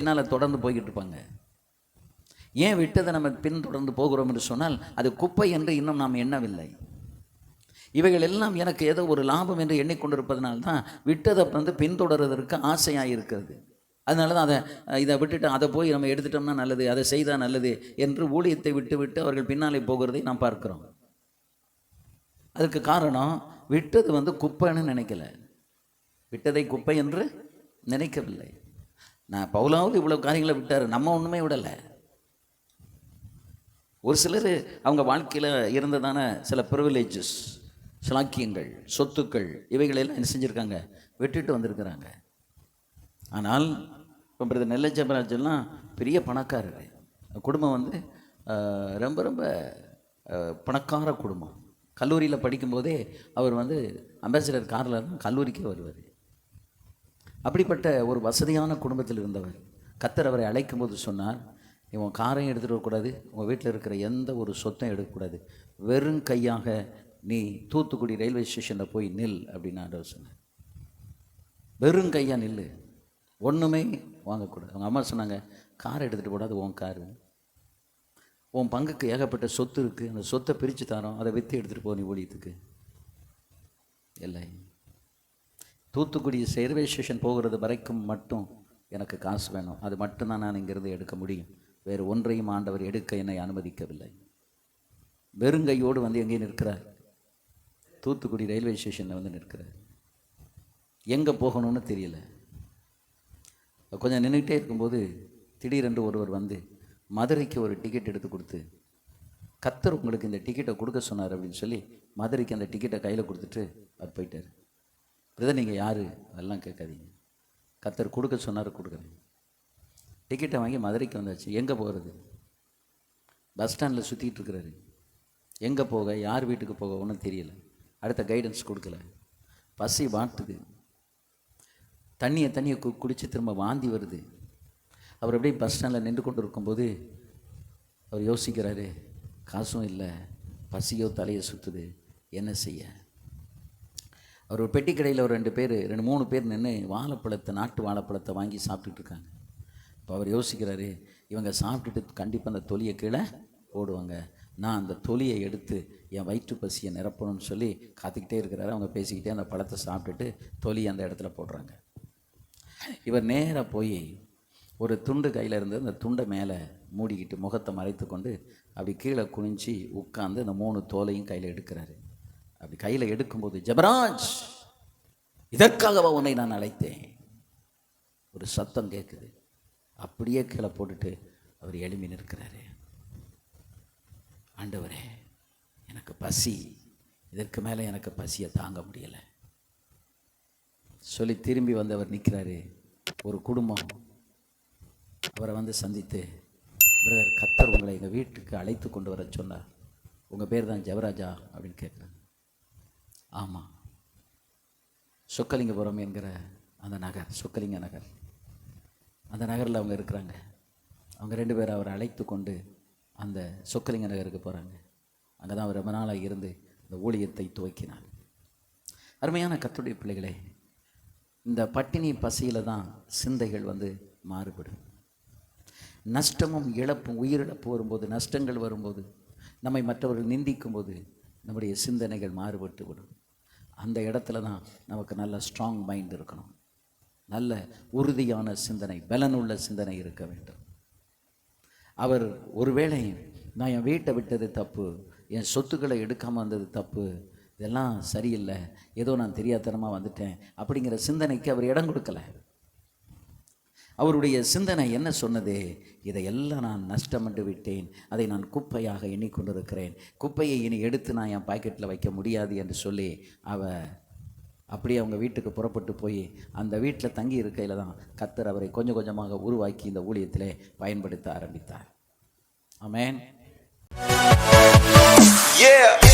பின்னால் தொடர்ந்து போய்கிட்டு இருப்பாங்க ஏன் விட்டதை நம்ம பின்தொடர்ந்து போகிறோம் என்று சொன்னால் அது குப்பை என்று இன்னும் நாம் எண்ணவில்லை. இவைகள் எல்லாம் எனக்கு ஏதோ ஒரு லாபம் என்று எண்ணிக்கொண்டிருப்பதனால தான் விட்டதை வந்து பின்தொடர்வதற்கு ஆசையாக இருக்கிறது அதனால தான் அதை இதை விட்டுட்டு அதை போய் நம்ம எடுத்துட்டோம்னா நல்லது அதை செய்தால் நல்லது என்று ஊழியத்தை விட்டு விட்டு அவர்கள் பின்னாலே போகிறதை நாம் பார்க்கிறோம். அதுக்கு காரணம் விட்டது வந்து குப்பைன்னு நினைக்கல. விட்டதை குப்பை என்று நினைக்கவில்லை. நான் பவுலாவது இவ்வளோ காரியங்களை விட்டார். நம்ம ஒன்றுமே விடலை. ஒரு சிலர் அவங்க வாழ்க்கையில் இருந்ததான சில ப்ரிவிலேஜஸ் சிலாக்கியங்கள் சொத்துக்கள் இவைகளெல்லாம் என்ன செஞ்சுருக்காங்க? விட்டுட்டு வந்திருக்கிறாங்க. ஆனால் இப்போ பிரதர் நெல்லை ஜெபராஜெல்லாம் பெரிய பணக்காரர். குடும்பம் வந்து ரொம்ப ரொம்ப பணக்கார குடும்பம். கல்லூரியில் படிக்கும்போதே அவர் வந்து அம்பாசிடர் காரில் தான் கல்லூரிக்கே வருவார். அப்படிப்பட்ட ஒரு வசதியான குடும்பத்தில் இருந்தவர். கத்தர் அவரை அழைக்கும் போது சொன்னார் இவன் காரையும் எடுத்துகிட்டு வரக்கூடாது உங்கள் வீட்டில் இருக்கிற எந்த ஒரு சொத்தையும் எடுக்கக்கூடாது. வெறும் கையாக நீ தூத்துக்குடி ரயில்வே ஸ்டேஷனில் போய் நில் அப்படின்னு ஆண்டவர் சொன்னார். வெறும் கையாக நில் ஒன்றுமே வாங்கக்கூடாது. அவங்க அம்மா சொன்னாங்க காரை எடுத்துகிட்டு கூடாது உன் காரு. உன் பங்குக்கு ஏகப்பட்ட சொத்து இருக்குது அந்த சொத்தை பிரித்து தரோம். அதை விற்று எடுத்துகிட்டு போ நீ ஊழியத்துக்கு. இல்லை தூத்துக்குடி ரயில்வே ஸ்டேஷன் போகிறது வரைக்கும் மட்டும் எனக்கு காசு வேணும். அது மட்டும்தான் நான் இங்கிருந்து எடுக்க முடியும். வேறு ஒன்றையும் ஆண்டவர் எடுக்க என்னை அனுமதிக்கவில்லை. வெறுங்கையோடு வந்து எங்கே நிற்கிறார்? தூத்துக்குடி ரயில்வே ஸ்டேஷனில் வந்து நிற்கிறார். எங்கே போகணும்னு தெரியல. கொஞ்சம் நின்றுக்கிட்டே இருக்கும்போது திடீரென்று ஒருவர் வந்து மதுரைக்கு ஒரு டிக்கெட் எடுத்து கொடுத்து கத்தர் உங்களுக்கு இந்த டிக்கெட்டை கொடுக்க சொன்னார் அப்படின்னு சொல்லி மதுரைக்கு அந்த டிக்கெட்டை கையில் கொடுத்துட்டு அவர் போயிட்டார். பிரதர் நீங்கள் யார்? அதெல்லாம் கேட்காதீங்க. கத்தர் கொடுக்க சொன்னார் கொடுக்குறேன் டிக்கெட்டை வாங்கி மதுரைக்கு வந்தாச்சு. எங்கே போகிறது பஸ் ஸ்டாண்டில் சுற்றிட்டு இருக்கிறாரு. எங்கே போக? யார் வீட்டுக்கு போக? ஒன்றும் தெரியல. அடுத்த கைடன்ஸ் கொடுக்கல. பசி வாட்டுது. தண்ணியை தண்ணியை கு குடித்து திரும்ப வாந்தி வருது. அவர் அப்படியே பஸ் ஸ்டாண்டில் நின்று கொண்டு இருக்கும்போது அவர் யோசிக்கிறாரு காசும் இல்லை. பசியோ தலையை சுற்றுது என்ன செய்ய? அவர் ஒரு பெட்டி கடையில் ஒரு ரெண்டு பேர் ரெண்டு மூணு பேர் நின்று வாழைப்பழத்தை நாட்டு வாழைப்பழத்தை வாங்கி சாப்பிட்டுட்டு இருக்காங்க இப்போ அவர் யோசிக்கிறாரு இவங்க சாப்பிட்டுட்டு கண்டிப்பாக அந்த தொலியை கீழே போடுவாங்க. நான் அந்த தொலியை எடுத்து என் வயிற்று பசியை நிரப்பணும்னு சொல்லி காத்துக்கிட்டே இருக்கிறாரு. அவங்க பேசிக்கிட்டே அந்த பழத்தை சாப்பிட்டுட்டு தொலி அந்த இடத்துல போடுறாங்க. இவர் நேராக போய் ஒரு துண்டு கையில் இருந்து அந்த துண்டை மேலே மூடிக்கிட்டு முகத்தை மறைத்து கொண்டு அப்படி கீழே குனிஞ்சு உட்காந்து அந்த மூணு தோலையும் கையில் எடுக்கிறாரு. அப்படி கையில் எடுக்கும்போது ஜபராஜ் இதற்காகவா உன்னை நான் அழைத்தேன்? ஒரு சத்தம் கேட்குது அப்படியே கீழே போட்டுட்டு அவர் எழும்பி நிற்கிறாரு. ஆண்டவரே எனக்கு பசி. இதற்கு மேலே எனக்கு பசியை தாங்க முடியலை. சொல்லி திரும்பி வந்து அவர் நிற்கிறாரு. ஒரு குடும்பம் அவரை வந்து சந்தித்து பிரதர் கத்தர் உங்களை எங்கள் வீட்டுக்கு அழைத்து கொண்டு வர சொன்னார். உங்கள் பேர் தான் ஜவராஜா அப்படின்னு கேட்குறாங்க ஆமாம் சொக்கலிங்கபுரம் என்கிற அந்த நகர் சொக்கலிங்க நகர். அந்த நகரில் அவங்க இருக்கிறாங்க. அவங்க ரெண்டு பேரும் அவரை அழைத்து கொண்டு அந்த சொக்கலிங்க நகருக்கு போகிறாங்க அங்கே தான் அவர் ரொம்ப நாளாக இருந்து இந்த ஊழியத்தை துவக்கினார். அருமையான கத்துடைய பிள்ளைகளே இந்த பட்டினி பசியில் தான் சிந்தைகள் வந்து மாறுபடும். நஷ்டமும் இழப்பும் உயிரிழப்பு வரும்போது நஷ்டங்கள் வரும்போது நம்மை மற்றவர்கள் நிந்திக்கும் போது நம்முடைய சிந்தனைகள் மாறுபட்டு விடும். அந்த இடத்துல தான் நமக்கு நல்ல ஸ்ட்ராங் மைண்ட் இருக்கணும். நல்ல உறுதியான சிந்தனை பலனுள்ள சிந்தனை இருக்க வேண்டும். அவர் ஒருவேளை நான் என் வீட்டை விட்டது தப்பு என் சொத்துக்களை எடுக்காமல் வந்தது தப்பு இதெல்லாம் சரியில்லை ஏதோ நான் தெரியாதனமாக வந்துட்டேன் அப்படிங்கிற சிந்தனைக்கு அவர் இடம் கொடுக்கலை. அவருடைய சிந்தனை என்ன சொன்னது? இதையெல்லாம் நான் நஷ்டமண்டு விட்டேன். அதை நான் குப்பையாக எண்ணிக்கொண்டிருக்கிறேன். குப்பையை இனி எடுத்து நான் என் பாக்கெட்டில் வைக்க முடியாது என்று சொல்லி அவ அப்படியே அவங்க வீட்டுக்கு புறப்பட்டு போய் அந்த வீட்டில் தங்கி இருக்கையில் தான் கத்தர் அவரை கொஞ்சம் கொஞ்சமாக உருவாக்கி இந்த ஊழியத்திலே பயன்படுத்த ஆரம்பித்தார். அமேன் Yeah.